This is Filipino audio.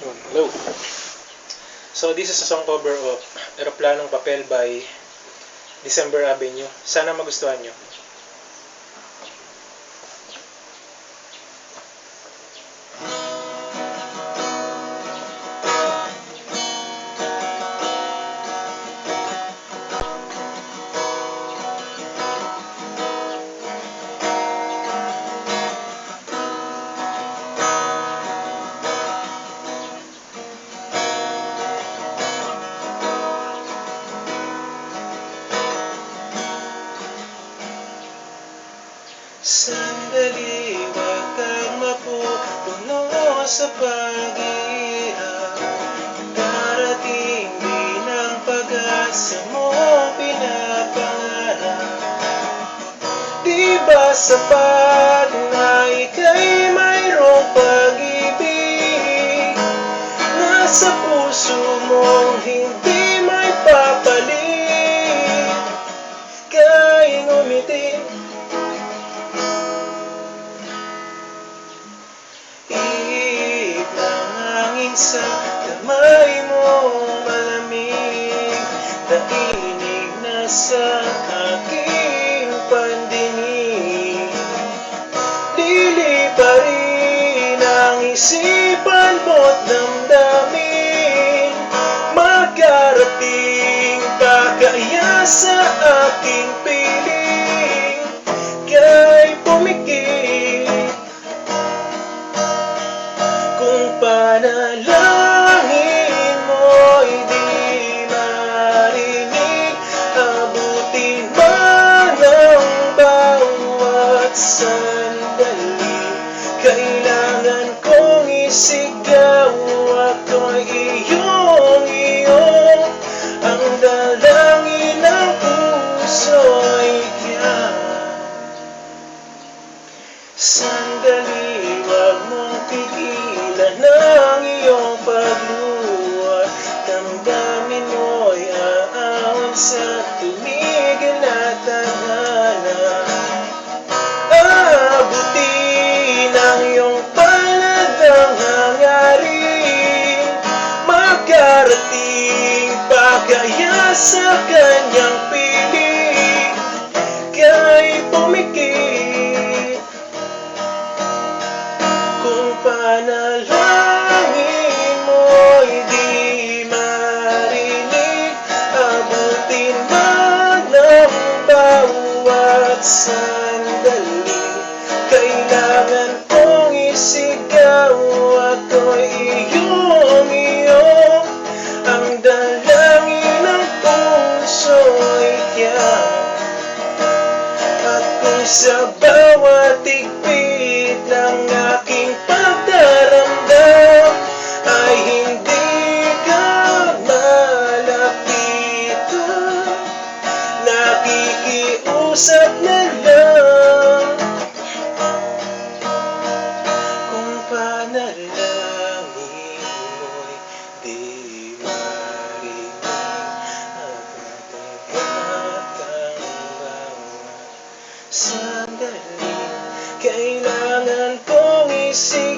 Yun, Hello. So this is a song cover of Aeroplanong Papel by December Avenue. Sana magustuhan nyo. Sandali, wag kang mapupuno sa pag-iirap Darating din ang pag-asa mo pinapangarap Di ba sapat sa kamay mo malamig. Nainig na sa aking pandinig. Lilipa rin ang isipan mo't damdamin. Magkarating pa kaya sa aking piling sandali. Kailangan kong isigaw ako'y Magkarating pa kaya sa kanyang piling Kay pumikit. Kung panalangin mo'y di marinig Abutin man ng bawat sandali. Kailangan kong isigaw kung sa bawat tigpit ng aking pagdaramdam ay hindi ka malapitan Nakikiusap na Sandali, kailangan kong ako'y